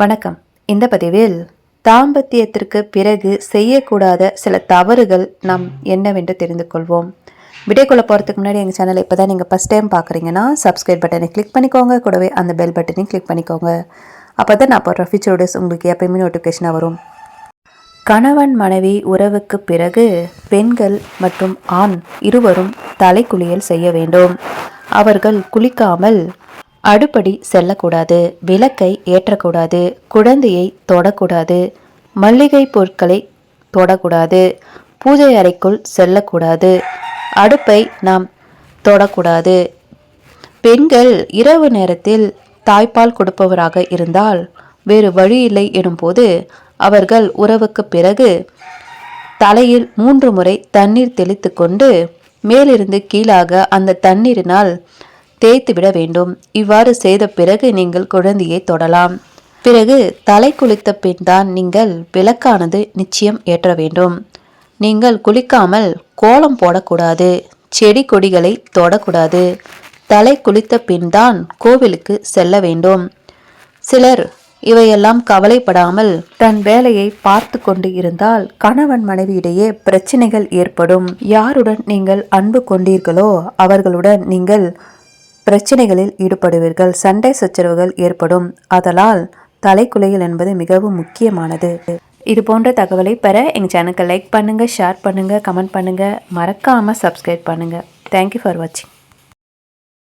வணக்கம். இந்த பதிவில் தாம்பத்தியத்திற்கு பிறகு செய்யக்கூடாத சில தவறுகள் நாம் என்னவென்று தெரிந்து கொள்வோம். விடைக்குள்ள போகிறதுக்கு முன்னாடி எங்கள் சேனலை இப்போ தான் நீங்கள் ஃபஸ்ட் டைம் பார்க்குறீங்கன்னா சப்ஸ்கிரைப் பட்டனை கிளிக் பண்ணிக்கோங்க. கூடவே அந்த பெல் பட்டனையும் கிளிக் பண்ணிக்கோங்க. அப்போ தான் நான் போடுற ஃபியூச்சர் வீடியோஸ் உங்களுக்கு எப்பயுமே நோட்டிஃபிகேஷனாக வரும். கணவன் மனைவி உறவுக்கு பிறகு பெண்கள் மற்றும் ஆண் இருவரும் தலைக்குளியல் செய்ய வேண்டும். அவர்கள் குளிக்காமல் அடுப்படி செல்லக்கூடாது விளக்கை ஏற்றக்கூடாது குழந்தையை தொடக்கூடாது மல்லிகை பொருட்களை தொடக்கூடாது பூஜை அறைக்குள் செல்லக்கூடாது அடுப்பை நாம் தொடக்கூடாது. பெண்கள் இரவு நேரத்தில் தாய்ப்பால் கொடுப்பவராக இருந்தால் வேறு வழி இல்லை எனும்போது அவர்கள் உறவுக்கு பிறகு தலையில் மூன்று முறை தண்ணீர் தெளித்து கொண்டு மேலிருந்து கீழாக அந்த தண்ணீரினால் தேய்த்து விட வேண்டும். இவ்வாறு செய்த பிறகு நீங்கள் குழந்தையை தொடலாம். பிறகு தலை குளித்த பின் தான் நீங்கள் விளக்கானது நிச்சயம் ஏற்ற வேண்டும். நீங்கள் குளிக்காமல் கோலம் போடக்கூடாது. செடி கொடிகளை தொடக்கூடாது. தலை குளித்த பின் தான் கோவிலுக்கு செல்ல வேண்டும். சிலர் இவையெல்லாம் கவலைப்படாமல் தன் வேலையை பார்த்து கொண்டு இருந்தால் கணவன் மனைவியிடையே பிரச்சனைகள் ஏற்படும். யாருடன் நீங்கள் அன்பு கொண்டீர்களோ அவர்களுடன் நீங்கள் பிரச்சனைகளில் ஈடுபடுவீர்கள். சண்டை சச்சரவுகள் ஏற்படும். அதனால் தலைக்குலைகள் என்பது மிகவும் முக்கியமானது. இது போன்ற தகவலை பெற எங்கள் சேனலுக்கு லைக் பண்ணுங்கள் ஷேர் பண்ணுங்கள் கமெண்ட் பண்ணுங்கள் மறக்காமல் சப்ஸ்கிரைப் பண்ணுங்கள் தேங்க்யூ ஃபார் வாட்சிங்